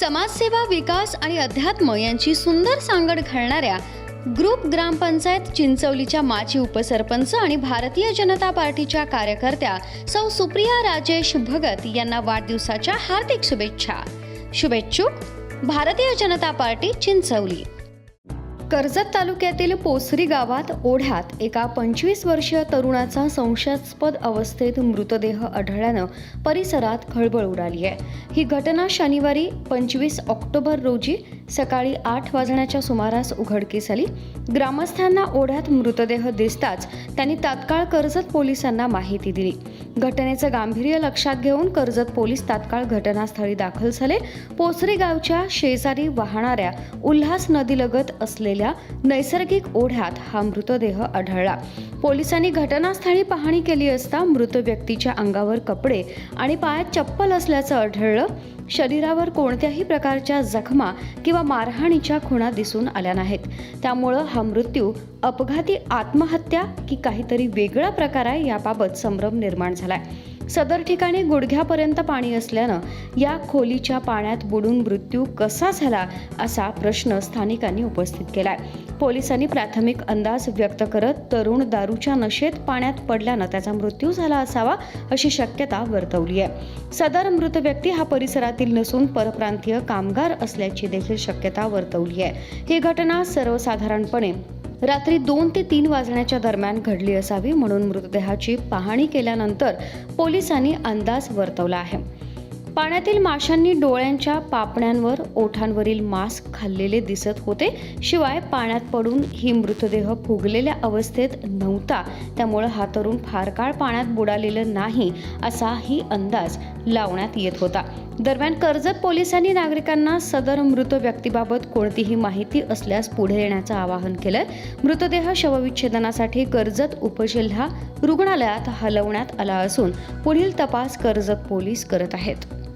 समाजसेवा विकास आणि अध्यात्म यांची सुंदर सांगड घालणाऱ्या ग्रुप ग्रामपंचायत चिंचवलीच्या माजी उपसरपंच आणि भारतीय जनता पार्टीच्या कार्यकर्त्या सौ सुप्रिया राजेश भगत यांना वाढदिवसाच्या हार्दिक शुभेच्छा. शुभेच्छुक भारतीय जनता पार्टी चिंचवली. कर्जत तालुक्यातील पोसरी गावात ओढ्यात एका पंचवीस वर्षीय तरुणाचा संशयास्पद अवस्थेत मृतदेह आढळल्यानं परिसरात खळबळ उडाली आहे. ही घटना शनिवारी पंचवीस ऑक्टोबर रोजी सकाळी आठ वाजण्याच्या सुमारास उघडकीस आली. ग्रामस्थांना ओढ्यात मृतदेह दिसताच त्यांनी तात्काळ कर्जत पोलिसांना माहिती दिली. घटनेचं गांभीर्य लक्षात घेऊन कर्जत पोलीस तात्काळ घटनास्थळी दाखल झाले. पोसरी गावच्या शेजारी वाहणाऱ्या उल्हास नदीलगत असलेल्या नैसर्गिक ओढ्यात हा मृतदेह आढळला. पोलिसांनी घटनास्थळी पाहणी केली असता मृत व्यक्तीच्या अंगावर कपडे आणि पायात चप्पल असल्याचं आढळलं. शरीरावर कोणत्याही प्रकारच्या जखमा किंवा मारहाणीच्या खुणा दिसून आल्या नाहीत. त्यामुळं हा मृत्यू अपघाती आत्महत्या की काहीतरी वेगळा प्रकार आहे याबाबत संभ्रम निर्माण झाला. झालाय सदर ठिकाणी गुडघ्यापर्यंत पाणी असल्यानं या खोलीच्या पाण्यात बुडून मृत्यू कसा झाला असा प्रश्न स्थानिकांनी उपस्थित केलाय. पोलिसांनी प्राथमिक अंदाज व्यक्त करत तरुण दारूच्या नशेत पाण्यात पडल्यानं त्याचा मृत्यू झाला असावा अशी शक्यता वर्तवली आहे. सदर मृत व्यक्ती हा परिसरातील नसून परप्रांतीय कामगार असल्याची देखील शक्यता वर्तवली आहे. ही घटना सर्वसाधारणपणे रात्री दोन ते तीन वाजण्याच्या दरम्यान घडली असावी म्हणून मृतदेहाची पाहणी केल्यानंतर पोलिसांनी अंदाज वर्तवला आहे. पाण्यातील माशांनी डोळ्यांच्या पापण्यांवर ओठांवरील मांस खाल्लेले दिसत होते. शिवाय पाण्यात पडून ही मृतदेह फुगलेल्या अवस्थेत नव्हता. त्यामुळं हा तरुण फार काळ पाण्यात बुडालेलं नाही असाही अंदाज लावण्यात येत होता. दरम्यान कर्जत पोलिसांनी नागरिकांना सदर मृत व्यक्तीबाबत कोणतीही माहिती असल्यास पुढे येण्याचं आवाहन केलं मृतदेह शवविच्छेदनासाठी कर्जत उपजिल्हा रुग्णालयात हलवण्यात आला असून पुढील तपास कर्जत पोलीस करत आहेत.